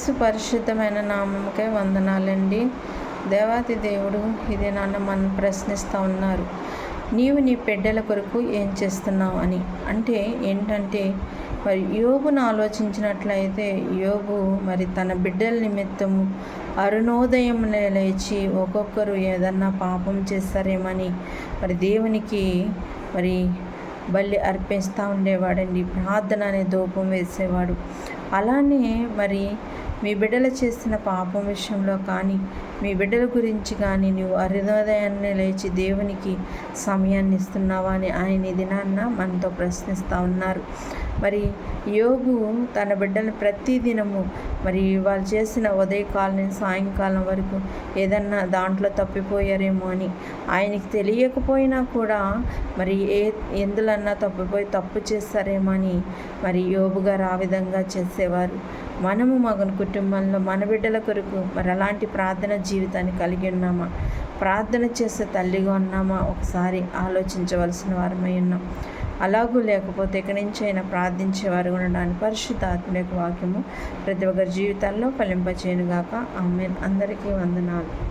యేసు పరిశుద్ధమైన నామముకే వందనాలండి. దేవాతి దేవుడు ఇది నాన్న మనం ప్రశ్నిస్తూ ఉన్నారు. నీవు నీ బిడ్డల కొరకు ఏం చేస్తున్నావు అని. అంటే ఏంటంటే మరి యోగును ఆలోచించినట్లయితే యోగు మరి తన బిడ్డల నిమిత్తము అరుణోదయం లేచి ఒక్కొక్కరు ఏదన్నా పాపం చేస్తారేమని మరి దేవునికి మరి బలి అర్పిస్తూ ఉండేవాడండి. ప్రార్థన అనే ధూపం వేసేవాడు. అలానే మరి మీ బిడ్డలు చేసిన పాపం విషయంలో కానీ మీ బిడ్డల గురించి కానీ నువ్వు అరుదోదయాన్ని లేచి దేవునికి సమయాన్ని ఇస్తున్నావా అని ఆయన దినాన్న మనతో ప్రశ్నిస్తూ ఉన్నారు. మరి యోగు తన బిడ్డను ప్రతి దినము మరి వాళ్ళు చేసిన ఉదయకాలం నుంచి సాయంకాలం వరకు ఏదన్నా దాంట్లో తప్పిపోయారేమో అని ఆయనకి తెలియకపోయినా కూడా మరి ఏ ఎందులన్నా తప్పిపోయి తప్పు చేస్తారేమో అని మరి యోబు గారు ఆ విధంగా చేసేవారు. మనము మగన కుటుంబంలో మన బిడ్డల కొరకు మరి అలాంటి ప్రార్థన జీవితాన్ని కలిగి ఉన్నామా? ప్రార్థన చేసే తల్లిగా ఉన్నామా? ఒకసారి ఆలోచించవలసిన వారమై ఉన్నాం. అలాగూ లేకపోతే ఎక్కడి నుంచి అయినా ప్రార్థించేవారు ఉండడానికి పరిశుద్ధ ఆత్మీయ వాక్యము ప్రతి ఒక్కరి జీవితాల్లో ఫలింపచేయనుగాక. ఆమె అందరికీ వందనాలు.